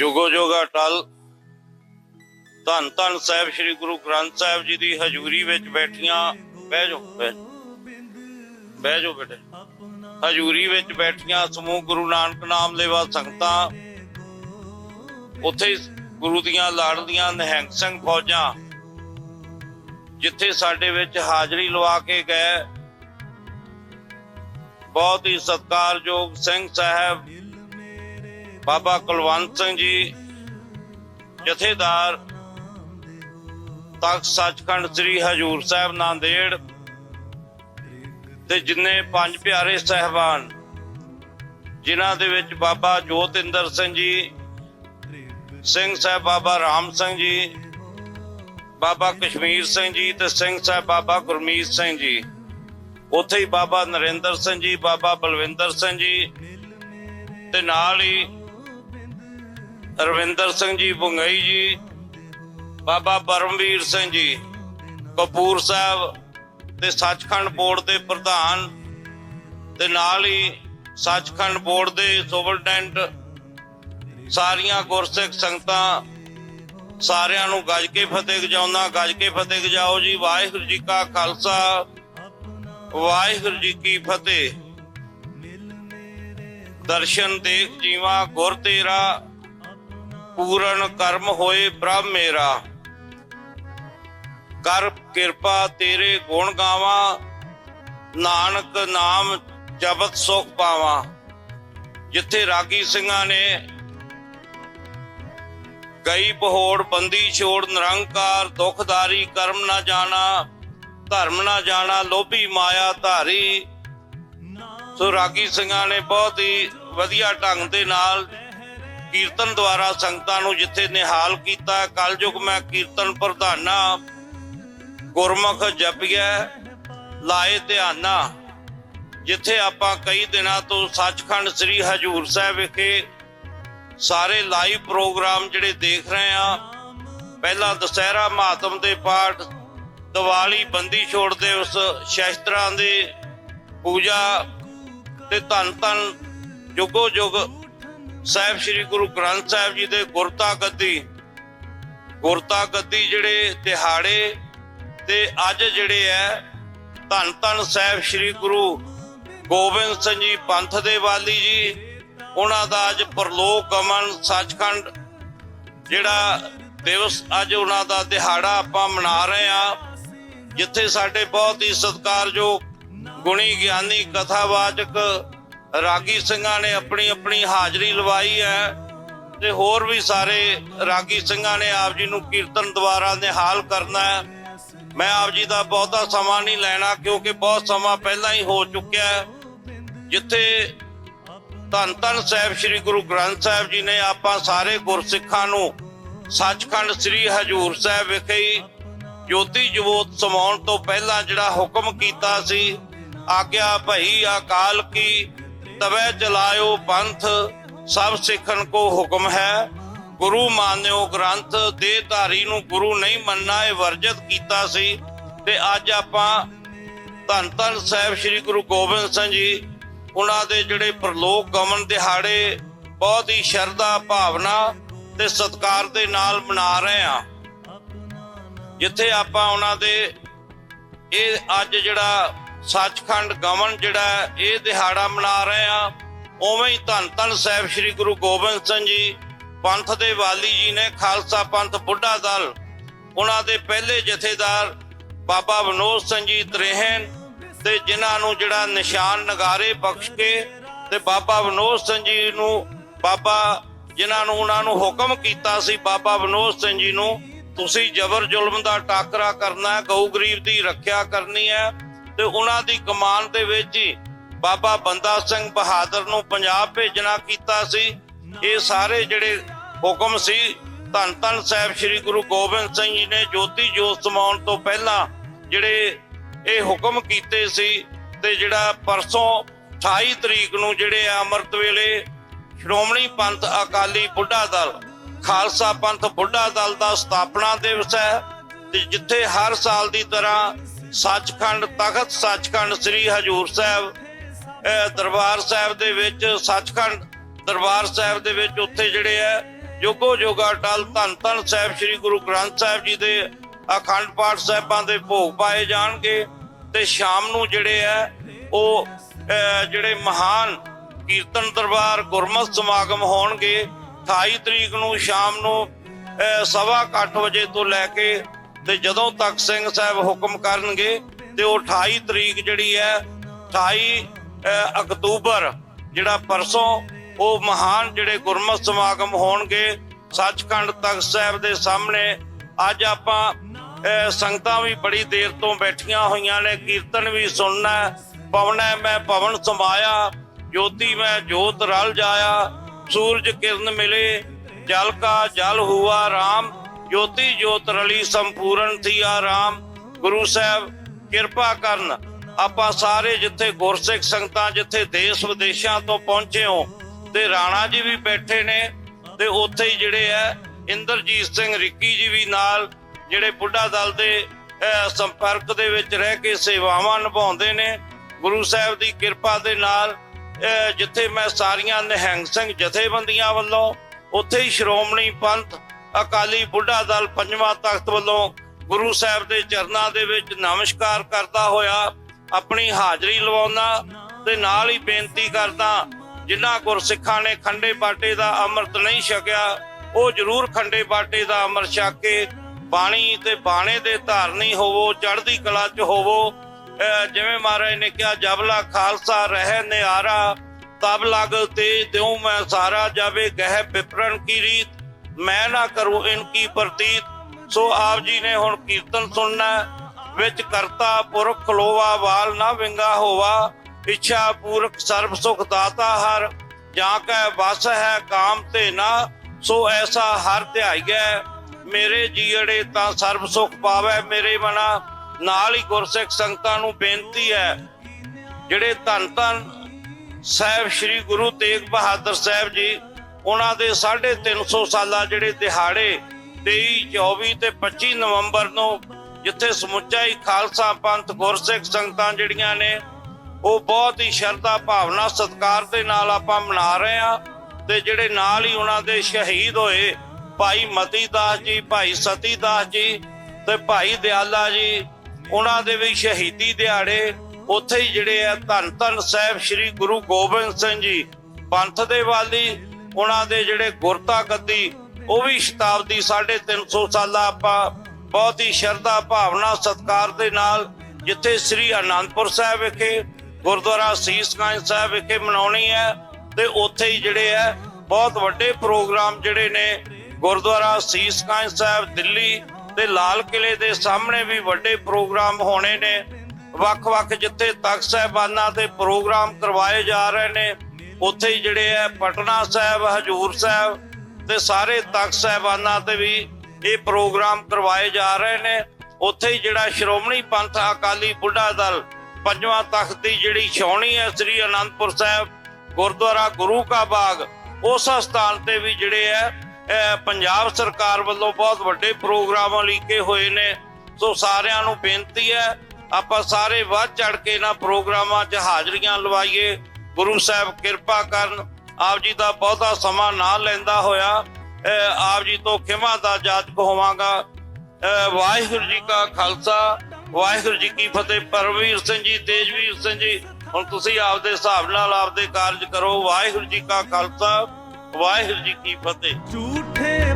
ਜੁਗੋ ਜੋਗਾ ਟਲ ਧੰਨ ਧੰਨ ਸਾਹਿਬ ਸ੍ਰੀ ਗੁਰੂ ਗ੍ਰੰਥ ਸਾਹਿਬ ਜੀ ਦੀ ਹਜ਼ੂਰੀ ਵਿੱਚ ਬੈਠੀਆਂ। ਬਹਿ ਜਾਓ। ਬਹਿ ਜਾਓ ਬੇਟੇ। ਹਜ਼ੂਰੀ ਵਿੱਚ ਬੈਠੀਆਂ ਸਮੂਹ ਗੁਰੂ ਨਾਨਕ ਨਾਮ ਲੈਵਾ ਸੰਗਤਾਂ। ਉੱਥੇ ਗੁਰੂ ਦੀਆਂ ਲਾੜਦੀਆਂ ਨਿਹੰਗ ਸਿੰਘ ਫੌਜਾਂ, ਜਿੱਥੇ ਸਾਡੇ ਵਿੱਚ ਹਾਜ਼ਰੀ ਲਵਾ ਕੇ ਗਏ। ਬਹੁਤ ਹੀ ਸਤਿਕਾਰਯੋਗ ਸਿੰਘ ਸਾਹਿਬ ਬਾਬਾ ਕੁਲਵੰਤ ਸਿੰਘ ਜੀ ਜਥੇਦਾਰ, ਤਖਤ ਸੱਚਖੰਡ ਸ੍ਰੀ ਹਜੂਰ ਸਾਹਿਬ ਨਾਂਦੇੜ ਤੇ ਜਿੰਨੇ ਪੰਜ ਪਿਆਰੇ ਸਹਿਬਾਨ, ਜਿਨ੍ਹਾਂ ਦੇ ਵਿੱਚ ਬਾਬਾ ਜੋਤਿੰਦਰ ਸਿੰਘ ਜੀ, ਸਿੰਘ ਸਾਹਿਬ ਬਾਬਾ ਰਾਮ ਸਿੰਘ ਜੀ, ਬਾਬਾ ਕਸ਼ਮੀਰ ਸਿੰਘ ਜੀ ਤੇ ਸਿੰਘ ਸਾਹਿਬ ਬਾਬਾ ਗੁਰਮੀਤ ਸਿੰਘ ਜੀ। ਉੱਥੇ ਹੀ ਬਾਬਾ ਨਰਿੰਦਰ ਸਿੰਘ ਜੀ, ਬਾਬਾ ਬਲਵਿੰਦਰ ਸਿੰਘ ਜੀ ਤੇ ਨਾਲ ਹੀ ਰਵਿੰਦਰ ਸਿੰਘ ਜੀ ਬੁੰਗਈ ਜੀ, ਬਾਬਾ ਪਰਮਵੀਰ ਸਿੰਘ ਜੀ, ਕਪੂਰ ਸਾਹਿਬ ਤੇ ਸੱਚਖੰਡ ਬੋਰਡ ਦੇ ਪ੍ਰਧਾਨ ਤੇ ਨਾਲ ਹੀ ਸੱਚਖੰਡ ਬੋਰਡ ਦੇ ਸੁਪਰਡੈਂਟ ਸਾਰੀਆਂ ਗੁਰਸਿੱਖ ਸੰਗਤਾਂ ਸਾਰਿਆਂ ਨੂੰ ਗੱਜ ਕੇ ਫਤਿਹ ਗਜਾਉਣਾ ਗੱਜ ਕੇ ਫਤਿਹ ਗਜਾਓ ਜੀ। ਵਾਹਿਗੁਰੂ ਜੀ ਕਾ ਖਾਲਸਾ, ਵਾਹਿਗੁਰੂ ਜੀ ਕੀ ਫਤਿਹ। ਦਰਸ਼ਨ ਦੇਖ ਜੀਵਾ ਗੁਰ ਤੇਰਾ ਪੂਰਨ ਕਰਮ ਹੋਏ ਬ੍ਰਹਮ ਮੇਰਾ। ਕਰ ਕਿਰਪਾ ਤੇਰੇ ਗੁਣ ਗਾਵਾਂ, ਨਾਨਕ ਨਾਮ ਜਪਤ ਸੁਖ ਪਾਵਾਂ। ਜਿੱਥੇ ਰਾਗੀ ਸਿੰਘਾਂ ਨੇ ਕਈ ਬਹੋੜ, ਬੰਦੀ ਛੋੜ, ਨਿਰੰਕਾਰ, ਦੁਖਦਾਰੀ, ਕਰਮ ਨਾ ਜਾਣਾ, ਧਰਮ ਨਾ ਜਾਣਾ, ਲੋਭੀ ਮਾਇਆ ਧਾਰੀ। ਸੋ ਰਾਗੀ ਸਿੰਘਾਂ ਨੇ ਬਹੁਤ ਹੀ ਵਧੀਆ ਢੰਗ ਦੇ ਨਾਲ ਕੀਰਤਨ ਦੁਆਰਾ ਸੰਗਤਾਂ ਨੂੰ ਜਿੱਥੇ ਨਿਹਾਲ ਕੀਤਾ, ਕਲਯੁਗ ਮੈਂ ਕੀਰਤਨ ਪ੍ਰਧਾਨਾ, ਗੁਰਮੁਖ ਜਪਿਐ, ਲਾਏ ਧਿਆਨਾ, ਜਿੱਥੇ ਆਪਾਂ ਕਈ ਦਿਨਾਂ ਤੋਂ ਸੱਚਖੰਡ ਸ੍ਰੀ ਹਜੂਰ ਸਾਹਿਬ ਵਿਖੇ ਸਾਰੇ ਲਾਈਵ ਪ੍ਰੋਗਰਾਮ ਜਿਹੜੇ ਦੇਖ ਰਹੇ ਆ ਪਹਿਲਾ ਦੁਸਹਿਰਾ ਮਹਾਤਮ ਦੇ ਪਾਠ, ਦੀਵਾਲੀ ਬੰਦੀ ਛੋੜ ਦੇ ਉਸ ਸ਼ਸਤਰਾਂ ਦੇ ਪੂਜਾ ਤੇ ਧੰਨ ਧੰਨ ਜੁਗੋ ਜੁਗ ਸਾਹਿਬ ਸ੍ਰੀ ਗੁਰੂ ਗ੍ਰੰਥ ਸਾਹਿਬ ਜੀ ਦੇ ਗੁਰਤਾ ਗੱਦੀ ਗੁਰਤਾ ਗੱਦੀ ਜਿਹੜੇ ਦਿਹਾੜੇ ਤੇ ਅੱਜ ਜਿਹੜੇ ਐ, ਧੰਨ ਧੰਨ ਸਾਹਿਬ ਸ੍ਰੀ ਗੁਰੂ ਗੋਬਿੰਦ ਸਿੰਘ ਜੀ ਪੰਥ ਦੇ ਵਾਲੀ ਜੀ, ਉਹਨਾਂ ਦਾ ਅੱਜ ਪ੍ਰਲੋਕ ਗਮਨ ਸੱਚਖੰਡ, ਜਿਹੜਾ ਦਿਵਸ ਅੱਜ ਉਹਨਾਂ ਦਾ ਦਿਹਾੜਾ ਆਪਾਂ ਮਨਾ ਰਹੇ ਆ ਜਿੱਥੇ ਸਾਡੇ ਬਹੁਤ ਹੀ ਸਤਿਕਾਰਯੋਗ ਗੁਣੀ ਗਿਆਨੀ ਕਥਾਵਾਚਕ ਰਾਗੀ ਸਿੰਘਾਂ ਨੇ ਆਪਣੀ ਆਪਣੀ ਹਾਜ਼ਰੀ ਲਵਾਈ ਹੈ ਤੇ ਹੋਰ ਵੀ ਸਾਰੇ ਰਾਗੀ ਸਿੰਘਾਂ ਨੇ ਆਪ ਜੀ ਨੂੰ ਕੀਰਤਨ ਦੁਆਰਾ ਨਿਹਾਲ ਕਰਨਾ ਹੈ। ਮੈਂ ਆਪ ਜੀ ਦਾ ਬਹੁਤਾ ਸਮਾਂ ਨਹੀਂ ਲੈਣਾ ਕਿਉਂਕਿ ਬਹੁਤ ਸਮਾਂ ਪਹਿਲਾਂ ਹੀ ਹੋ ਚੁੱਕਿਆ ਹੈ। ਜਿੱਥੇ ਧੰਨ ਧੰਨ ਸਾਹਿਬ ਸ੍ਰੀ ਗੁਰੂ ਗ੍ਰੰਥ ਸਾਹਿਬ ਜੀ ਨੇ ਆਪਾਂ ਸਾਰੇ ਗੁਰਸਿੱਖਾਂ ਨੂੰ ਸੱਚਖੰਡ ਸ੍ਰੀ ਹਜੂਰ ਸਾਹਿਬ ਵਿਖੇ ਹੀ ਜੋਤੀ ਜੋਤ ਸਮਾਉਣ ਤੋਂ ਪਹਿਲਾਂ ਜਿਹੜਾ ਹੁਕਮ ਕੀਤਾ ਸੀ, ਆਗਿਆ ਭਈ ਅਕਾਲ ਕੀ ਤਵੇ ਚਲਾਇਓ ਪੰਥ, ਸਭ ਸਿੱਖਣ ਕੋ ਹੁਕਮ ਹੈ। ਗੁਰੂ ਮਾਨਿਓ ਗ੍ਰੰਥ ਦੇ ਧਾਰੀ ਨੂੰ ਗੁਰੂ ਨਹੀਂ ਮੰਨਣਾ, ਇਹ ਵਰਜਿਤ ਕੀਤਾ ਸੀ। ਤੇ ਅੱਜ ਆਪਾਂ ਧੰਨ ਧੰਨ ਸਾਹਿਬ ਸ੍ਰੀ ਗੁਰੂ ਗੋਬਿੰਦ ਸਿੰਘ ਜੀ, ਉਹਨਾਂ ਦੇ ਜਿਹੜੇ ਪ੍ਰਲੋਕ ਗਮਨ ਦਿਹਾੜੇ, ਬਹੁਤ ਹੀ ਸ਼ਰਧਾ ਭਾਵਨਾ ਤੇ ਸਤਿਕਾਰ ਦੇ ਨਾਲ ਮਨਾ ਰਹੇ ਆ ਜਿੱਥੇ ਆਪਾਂ ਉਹਨਾਂ ਦੇ ਇਹ ਅੱਜ ਜਿਹੜਾ ਸੱਚਖੰਡ ਗਮਨ ਜਿਹੜਾ ਇਹ ਦਿਹਾੜਾ ਮਨਾ ਰਹੇ ਆ ਉਵੇਂ ਹੀ ਧੰਨ ਧੰਨ ਸਾਹਿਬ ਸ੍ਰੀ ਗੁਰੂ ਗੋਬਿੰਦ ਸਿੰਘ ਜੀ, ਪੰਥ ਦੇ ਵਾਲੀ ਜੀ ਨੇ, ਖਾਲਸਾ ਪੰਥ ਬੁੱਢਾ ਦਲ, ਉਹਨਾਂ ਦੇ ਪਹਿਲੇ ਜਥੇਦਾਰ ਬਾਬਾ ਵਿਨੋਦ ਸਿੰਘ ਜੀ ਤਰੇਹਨ ਤੇ ਜਿਨ੍ਹਾਂ ਨੂੰ ਜਿਹੜਾ ਨਿਸ਼ਾਨ ਨਗਾਰੇ ਬਖਸ਼ ਕੇ ਤੇ ਬਾਬਾ ਵਿਨੋਦ ਸਿੰਘ ਜੀ ਨੂੰ ਬਾਬਾ, ਜਿਨ੍ਹਾਂ ਨੂੰ ਉਹਨਾਂ ਨੂੰ ਹੁਕਮ ਕੀਤਾ ਸੀ, ਬਾਬਾ ਵਿਨੋਦ ਸਿੰਘ ਜੀ ਨੂੰ, ਤੁਸੀਂ ਜ਼ਬਰ ਜ਼ੁਲਮ ਦਾ ਟਾਕਰਾ ਕਰਨਾ ਗਊ ਗਰੀਬ ਦੀ ਰੱਖਿਆ ਕਰਨੀ ਹੈ ਤੇ ਉਹਨਾਂ ਦੀ ਕਮਾਨ ਦੇ ਵਿੱਚ ਹੀ ਬਾਬਾ ਬੰਦਾ ਸਿੰਘ ਬਹਾਦਰ ਨੂੰ ਪੰਜਾਬ ਭੇਜਣਾ ਕੀਤਾ ਸੀ। ਇਹ ਸਾਰੇ ਜਿਹੜੇ ਹੁਕਮ ਸੀ, ਧੰਨ ਧੰਨ ਸਾਹਿਬ ਸ੍ਰੀ ਗੁਰੂ ਗੋਬਿੰਦ ਸਿੰਘ ਜੀ ਨੇ ਜੋਤੀ ਜੋਤ ਸਮਾਉਣ ਤੋਂ ਪਹਿਲਾਂ ਜਿਹੜੇ ਇਹ ਹੁਕਮ ਕੀਤੇ ਸੀ ਤੇ ਜਿਹੜਾ ਪਰਸੋਂ 28 ਤਰੀਕ ਨੂੰ ਜਿਹੜੇ ਅੰਮ੍ਰਿਤ ਵੇਲੇ ਸ਼੍ਰੋਮਣੀ ਪੰਥ ਅਕਾਲੀ ਬੁੱਢਾ ਦਲ, ਖਾਲਸਾ ਪੰਥ ਬੁੱਢਾ ਦਲ ਦਾ ਸਥਾਪਨਾ ਦਿਵਸ ਹੈ ਤੇ ਜਿੱਥੇ ਹਰ ਸਾਲ ਦੀ ਤਰ੍ਹਾਂ ਸੱਚਖੰਡ ਤਖਤ ਸੱਚਖੰਡ ਸ੍ਰੀ ਹਜੂਰ ਸਾਹਿਬ ਦਰਬਾਰ ਸਾਹਿਬ ਦੇ ਵਿੱਚ, ਸੱਚਖੰਡ ਦਰਬਾਰ ਸਾਹਿਬ ਦੇ ਵਿੱਚ ਉੱਥੇ ਜਿਹੜੇ ਆ, ਜੋਗੋ ਜੋਗਾ ਟਲ ਧੰਨ ਧੰਨ ਸਾਹਿਬ, ਸ੍ਰੀ ਗੁਰੂ ਗ੍ਰੰਥ ਸਾਹਿਬ ਜੀ ਦੇ ਅਖੰਡ ਪਾਠ ਸਾਹਿਬਾਂ ਦੇ ਭੋਗ ਪਾਏ ਜਾਣਗੇ ਤੇ ਸ਼ਾਮ ਨੂੰ ਜਿਹੜੇ ਆ, ਉਹ ਜਿਹੜੇ ਮਹਾਨ ਕੀਰਤਨ ਦਰਬਾਰ ਗੁਰਮਤ ਸਮਾਗਮ ਹੋਣਗੇ 28 ਤਰੀਕ ਨੂੰ ਸ਼ਾਮ ਨੂੰ ਸਵਾ ਕੁ ਅੱਠ ਵਜੇ ਤੋਂ ਲੈ ਕੇ ਤੇ ਜਦੋਂ ਤੱਕ ਸਿੰਘ ਸਾਹਿਬ ਹੁਕਮ ਕਰਨਗੇ ਤੇ ਉਹ 28 ਤਰੀਕ ਜਿਹੜੀ ਹੈ 28 ਅਕਤੂਬਰ ਜਿਹੜਾ ਪਰਸੋਂ ਉਹ ਮਹਾਨ ਜਿਹੜੇ ਗੁਰਮਤਿ ਸਮਾਗਮ ਹੋਣਗੇ, ਸੱਚਖੰਡ ਤਖਤ ਸਾਹਿਬ ਦੇ ਸਾਹਮਣੇ। ਅੱਜ ਆਪਾਂ ਸੰਗਤਾਂ ਵੀ ਬੜੀ ਦੇਰ ਤੋਂ ਬੈਠੀਆਂ ਹੋਈਆਂ ਨੇ, ਕੀਰਤਨ ਵੀ ਸੁਣਨਾ ਪਵਨੈ ਮੈਂ ਪਵਨ ਸਮਾਇਆ ਜੋਤੀ ਮੈਂ ਜੋਤ ਰਲ ਜਾਇਆ, ਸੂਰਜ ਕਿਰਨ ਮਿਲੇ, ਜਲ ਕਾ ਜਲ ਹੁਆ ਰਾਮ। ਜੋਤੀ ਜੋਤ ਰਲੀ ਸੰਪੂਰਨ ਥੀਆ ਰਾਮ ਗੁਰੂ ਸਾਹਿਬ, ਕਿਰਪਾ ਕਰਨ। ਆਪਾਂ ਸਾਰੇ ਜਿੱਥੇ ਗੁਰਸਿੱਖ ਸੰਗਤਾਂ, ਜਿੱਥੇ ਦੇਸ਼ ਵਿਦੇਸ਼ਾਂ ਤੋਂ ਪਹੁੰਚੇ ਹੋ, ਤੇ ਰਾਣਾ ਜੀ ਵੀ ਬੈਠੇ ਨੇ, ਤੇ ਉੱਥੇ ਹੀ ਜਿਹੜੇ ਆ ਇੰਦਰਜੀਤ ਸਿੰਘ ਰਿੱਕੀ ਜੀ ਵੀ ਨਾਲ, ਜਿਹੜੇ ਬੁੱਢਾ ਦਲ ਦੇ ਸੰਪਰਕ ਦੇ ਵਿੱਚ ਰਹਿ ਕੇ ਸੇਵਾਵਾਂ ਨਿਭਾਉਂਦੇ ਨੇ। ਗੁਰੂ ਸਾਹਿਬ ਦੀ ਕਿਰਪਾ ਦੇ ਨਾਲ ਜਿੱਥੇ ਮੈਂ ਸਾਰੀਆਂ ਨਿਹੰਗ ਸਿੰਘ ਜਥੇਬੰਦੀਆਂ ਵੱਲੋਂ, ਉੱਥੇ ਹੀ ਸ਼੍ਰੋਮਣੀ ਪੰਥ ਅਕਾਲੀ ਬੁੱਢਾ ਦਲ ਪੰਜਵਾਂ ਤਖਤ ਵੱਲੋਂ ਗੁਰੂ ਸਾਹਿਬ ਦੇ ਚਰਨਾਂ ਦੇ ਵਿੱਚ ਨਮਸਕਾਰ ਕਰਦਾ ਹੋਇਆ ਆਪਣੀ ਹਾਜ਼ਰੀ ਲਵਾਉਣਾ ਤੇ ਨਾਲ ਹੀ ਬੇਨਤੀ ਕਰਦਾ, ਜਿਨ੍ਹਾਂ ਗੁਰਸਿੱਖਾਂ ਨੇ ਖੰਡੇ ਬਾਟੇ ਦਾ ਅੰਮ੍ਰਿਤ ਨਹੀਂ ਛਕਿਆ, ਉਹ ਜ਼ਰੂਰ ਖੰਡੇ ਬਾਟੇ ਦਾ ਅੰਮ੍ਰਿਤ ਛਕ ਕੇ ਬਾਣੀ ਤੇ ਬਾਣੇ ਦੇ ਧਾਰਨੀ ਹੋਵੋ, ਚੜ੍ਹਦੀ ਕਲਾ 'ਚ ਹੋਵੋ। ਅਹ ਜਿਵੇਂ ਮਹਾਰਾਜ ਨੇ ਕਿਹਾ ਜਬਲਾ ਖਾਲਸਾ ਰਹਿ ਨਿਆਰਾ ਤਬ ਲਗ ਤੇ ਦਿਉ ਮੈਂ ਸਾਰਾ ਜਾਵੇ, ਗਹਿ ਵਿਪਰਨ ਕੀ ਰੀਤ। ਮੈਂ ਨਾ ਕਰੂੰ ਇਨ ਕੀ ਪ੍ਰਤੀਤ। ਸੋ ਆਪ ਜੀ ਨੇ ਹੁਣ ਕੀਰਤਨ ਸੁਣਨਾ ਹੈ। ਵਿੱਚ ਕਰਤਾ ਪੁਰਖ ਖਲੋਵਾ, ਵਾਲ ਨਾ ਵਿੰਗਾ ਹੋਵਾ। ਇੱਛਾ ਪੂਰਕ ਸਰਬ ਸੁਖ ਦਾਤਾ ਹਰ। ਜਾਂ ਕੈ ਵਸ ਹੈ ਕਾਮ ਤੇ ਨਾ, ਸੋ ਐਸਾ ਹਰ ਧਿਆਈਐ। ਮੇਰੇ ਜੀੜੇ ਤਾਂ ਸਰਬ ਸੁਖ ਪਾਵੈ ਮੇਰੇ ਮਨਾ। ਨਾਲ ਹੀ ਗੁਰਸਿੱਖ ਸੰਗਤਾਂ ਨੂੰ ਬੇਨਤੀ ਹੈ, ਜਿਹੜੇ ਧੰਨ ਧੰਨ ਸਾਹਿਬ ਸ੍ਰੀ ਗੁਰੂ ਤੇਗ ਬਹਾਦਰ ਸਾਹਿਬ ਜੀ ਉਹਨਾਂ ਦੇ 350 ਸਾਲਾ ਜਿਹੜੇ ਦਿਹਾੜੇ 23 24 ਤੇ 25 ਨਵੰਬਰ ਨੂੰ ਜਿੱਥੇ ਸਮੁੱਚਾ ਹੀ ਖਾਲਸਾ ਪੰਥ ਗੁਰਸਿੱਖ ਸੰਗਤਾਂ ਜਿਹੜੀਆਂ ਨੇ, ਉਹ ਬਹੁਤ ਹੀ ਸ਼ਰਧਾ ਭਾਵਨਾ ਸਤਿਕਾਰ ਦੇ ਨਾਲ ਆਪਾਂ ਮਨਾ ਰਹੇ ਆ ਤੇ ਜਿਹੜੇ ਨਾਲ ਹੀ ਉਹਨਾਂ ਦੇ ਸ਼ਹੀਦ ਹੋਏ ਭਾਈ ਮਤੀ ਦਾਸ ਜੀ, ਭਾਈ ਸਤੀ ਦਾਸ ਜੀ ਤੇ ਭਾਈ ਦਿਆਲਾ ਜੀ, ਉਹਨਾਂ ਦੇ ਵੀ ਸ਼ਹੀਦੀ ਦਿਹਾੜੇ, ਉੱਥੇ ਹੀ ਜਿਹੜੇ ਆ ਧੰਨ ਧੰਨ ਸਾਹਿਬ ਸ੍ਰੀ ਗੁਰੂ ਗੋਬਿੰਦ ਸਿੰਘ ਜੀ, ਪੰਥ ਦੇ ਵਾਲੀ ਉਹਨਾਂ ਦੇ ਜਿਹੜੇ ਗੁਰਤਾ ਗੱਦੀ, ਉਹ ਵੀ ਸ਼ਤਾਬਦੀ 350 ਸਾਲਾ ਆਪਾਂ ਬਹੁਤ ਹੀ ਸ਼ਰਧਾ, ਭਾਵਨਾ, ਸਤਿਕਾਰ ਦੇ ਨਾਲ ਜਿੱਥੇ ਸ੍ਰੀ ਅਨੰਦਪੁਰ ਸਾਹਿਬ ਵਿਖੇ, ਗੁਰਦੁਆਰਾ ਸੀਸਗੰਜ ਸਾਹਿਬ ਵਿਖੇ ਮਨਾਉਣੀ ਹੈ ਤੇ ਉੱਥੇ ਹੀ ਜਿਹੜੇ ਹੈ, ਬਹੁਤ ਵੱਡੇ ਪ੍ਰੋਗਰਾਮ ਜਿਹੜੇ ਨੇ, ਗੁਰਦੁਆਰਾ ਸੀਸਗੰਜ ਸਾਹਿਬ, ਦਿੱਲੀ ਤੇ ਲਾਲ ਕਿਲੇ ਦੇ ਸਾਹਮਣੇ ਵੀ ਵੱਡੇ ਪ੍ਰੋਗਰਾਮ ਹੋਣੇ ਨੇ। ਵੱਖ-ਵੱਖ ਜਿੱਥੇ ਤਖਤ ਸਾਹਿਬਾਨਾਂ ਤੇ ਪ੍ਰੋਗਰਾਮ ਕਰਵਾਏ ਜਾ ਰਹੇ ਨੇ ਉੱਥੇ ਹੀ ਜਿਹੜੇ ਆ, ਪਟਨਾ ਸਾਹਿਬ, ਹਜੂਰ ਸਾਹਿਬ ਤੇ ਸਾਰੇ ਤਖਤ ਸਾਹਿਬਾਨਾਂ ਤੇ ਵੀ ਇਹ ਪ੍ਰੋਗਰਾਮ ਕਰਵਾਏ ਜਾ ਰਹੇ ਨੇ। ਉੱਥੇ ਹੀ ਜਿਹੜਾ ਸ਼੍ਰੋਮਣੀ ਪੰਥ ਅਕਾਲੀ ਬੁੱਢਾ ਦਲ ਪੰਜਵਾਂ ਤਖਤ ਦੀ ਜਿਹੜੀ ਛਾਉਣੀ ਹੈ, ਸ੍ਰੀ ਅਨੰਦਪੁਰ ਸਾਹਿਬ, ਗੁਰਦੁਆਰਾ ਗੁਰੂ ਕਾ ਬਾਗ, ਉਸ ਸਥਾਨ ਤੇ ਵੀ ਜਿਹੜੇ ਹੈ ਪੰਜਾਬ ਸਰਕਾਰ ਵੱਲੋਂ ਬਹੁਤ ਵੱਡੇ ਪ੍ਰੋਗਰਾਮ ਲਿਖੇ ਹੋਏ ਨੇ। ਸੋ ਸਾਰਿਆਂ ਨੂੰ ਬੇਨਤੀ ਹੈ, ਆਪਾਂ ਸਾਰੇ ਵੱਧ ਚੜ ਕੇ ਇਹਨਾਂ ਪ੍ਰੋਗਰਾਮਾਂ 'ਚ ਹਾਜ਼ਰੀਆਂ ਲਵਾਈਏ। ਗੁਰੂ ਸਾਹਿਬ ਕਿਰਪਾ ਕਰਨ ਆਪ ਜੀ ਦਾ ਬਹੁਤਾ ਸਮਾਂ ਨਾ ਲੈਂਦਾ ਹੋਇਆ। ਆਪ ਜੀ ਤੋਂ ਖਿਮਾ ਦਾ ਜਾਚਕ ਹੋਵਾਂਗਾ। ਵਾਹਿਗੁਰੂ ਜੀ ਕਾ ਖਾਲਸਾ, ਵਾਹਿਗੁਰੂ ਜੀ ਕੀ ਫਤਿਹ। ਪਰਮਵੀਰ ਸਿੰਘ ਜੀ, ਤੇਜਵੀਰ ਸਿੰਘ ਜੀ, ਹੁਣ ਤੁਸੀਂ ਆਪਦੇ ਹਿਸਾਬ ਨਾਲ ਆਪਦੇ ਕਾਰਜ ਕਰੋ। ਵਾਹਿਗੁਰੂ ਜੀ ਕਾ ਖਾਲਸਾ, ਵਾਹਿਗੁਰੂ ਜੀ ਕੀ ਫਤਿਹ। ਝੂਠੇ